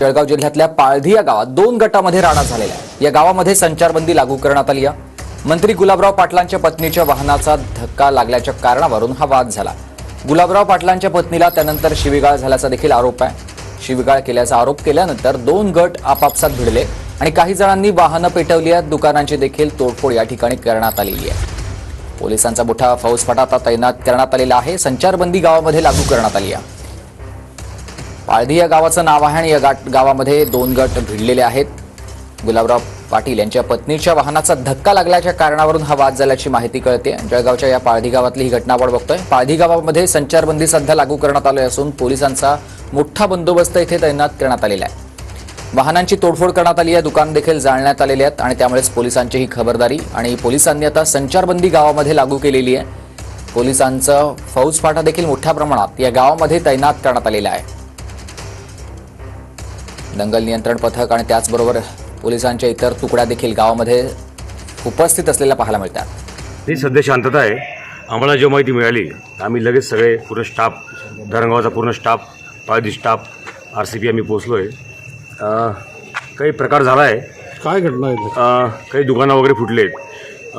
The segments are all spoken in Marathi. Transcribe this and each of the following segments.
जळगाव जिल्ह्यातल्या पाळधी या गावात दोन गटामध्ये राडा झालेला आहे या गावामध्ये संचारबंदी लागू करण्यात आली आहे. मंत्री गुलाबराव पाटलांच्या पत्नीच्या वाहनाचा धक्का लागल्याच्या कारणावरून हा वाद झाला. गुलाबराव पाटलांच्या पत्नीला त्यानंतर शिवीगाळ झाल्याचा देखील आरोप आहे. शिवीगाळ केल्याचा आरोप केल्यानंतर दोन गट आपापसात भिडले आणि काही जणांनी वाहनं पेटवली आहेत. दुकानांची देखील तोडफोड या ठिकाणी करण्यात आलेली आहे. पोलिसांचा मोठा फौजफाटा आता तैनात करण्यात आलेला आहे. संचारबंदी गावामध्ये लागू करण्यात आली आहे. पाळधी या गावाचं नाव आहे आणि या गाट गावामध्ये दोन गट भिडलेले आहेत. गुलाबराव पाटील यांच्या पत्नीच्या वाहनाचा धक्का लागल्याच्या कारणावरून हा वाद झाल्याची माहिती कळते. जळगावच्या या पाळधी गावातली ही घटना आपण बघतोय. पाळधी गावामध्ये संचारबंदी सध्या लागू करण्यात आली असून पोलिसांचा मोठा बंदोबस्त इथे तैनात करण्यात आलेला आहे. वाहनांची तोडफोड करण्यात आली आहे. दुकान देखील जाळण्यात आलेले आहेत आणि त्यामुळेच पोलिसांची ही खबरदारी आणि पोलिसांनी आता संचारबंदी गावामध्ये लागू केलेली आहे. पोलिसांचं फौजफाटा देखील मोठ्या प्रमाणात या गावामध्ये तैनात करण्यात आलेला आहे. दंगल नियंत्रण पथक आणि त्याचबरोबर पोलिसांच्या इतर तुकड्या देखील गावामध्ये उपस्थित असलेल्या पाहायला मिळतात. ही सध्या शांतता आहे. आम्हाला जेव्हा माहिती मिळाली आम्ही लगेच सगळे पूर्ण स्टाफ धरणगावचा पूर्ण staff Paldi staff R C P आम्ही पोचलो आहे काही प्रकार झाला आहे काय घटना आहे? काही दुकानं वगैरे फुटले आहेत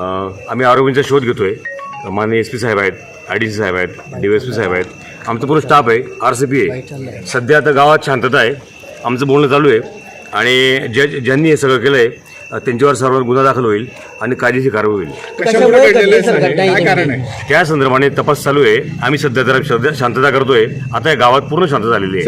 आम्ही आरोग्यांचा शोध घेतो आहे माननीय एस पी साहेब आहेत आय डी सी साहेब आहेत डी एस पी साहेब आहेत. आमचं पूर्ण स्टाफ आहे आर सी पी आहे. सध्या आता गावात शांतता आहे. आमचं बोलणं चालू आहे. आणि ज्या ज्यांनी हे सगळं केलं आहे त्यांच्यावर सर्वांवर गुन्हा दाखल होईल आणि कायदेशीर कारवाई होईल. कशामुळे घडलेलं आहे सर हे? काय कारण आहे? त्या संदर्भाने तपास चालू आहे. आम्ही सध्या जरा सध्या शांतता करतोय. आता या गावात पूर्ण शांत झालेली आहे.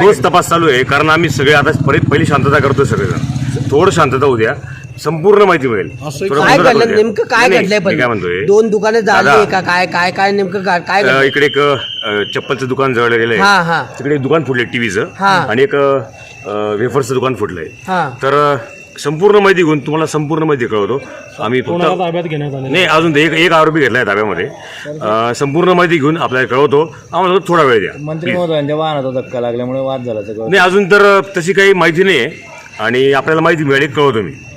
तोच तपास चालू आहे कारण आम्ही सगळे आता परत पहिली शांतता करतोय सगळेजण. थोडं शांतता होऊ द्या. संपूर्ण माहिती मिळेल काय घडलं. नेमकं काय घडलंय पण? काय म्हणतोय? दोन दुकाने झाली का काय काय काय नेमकं काय काय अ, इकडे एक अ, चप्पलचं दुकान जवळ गेलंय हा हा. तिकडे एक दुकान फुटलंय टीव्हीचं हा. आणि एक अ, वेफर्सचं दुकान फुटलंय. हा. तर अ, संपूर्ण माहिती घेऊन तुम्हाला संपूर्ण माहिती कळवतो. आम्ही फक्त ताब्यात घेण्यात आले नाही अजून एक एक आरोपी घेतलाय ताब्यामध्ये. अ, संपूर्ण माहिती घेऊन आपल्याला कळवतो. आम्हाला थोडा वेळ द्या. मंत्री. महोदयांच्या वाहनाचा धक्का लागल्यामुळे वाद झाला सगळं. नाही अजून तर तशी काही माहिती नाही. आहे आणि आपल्याला माहिती मिळाली कळवतो मी.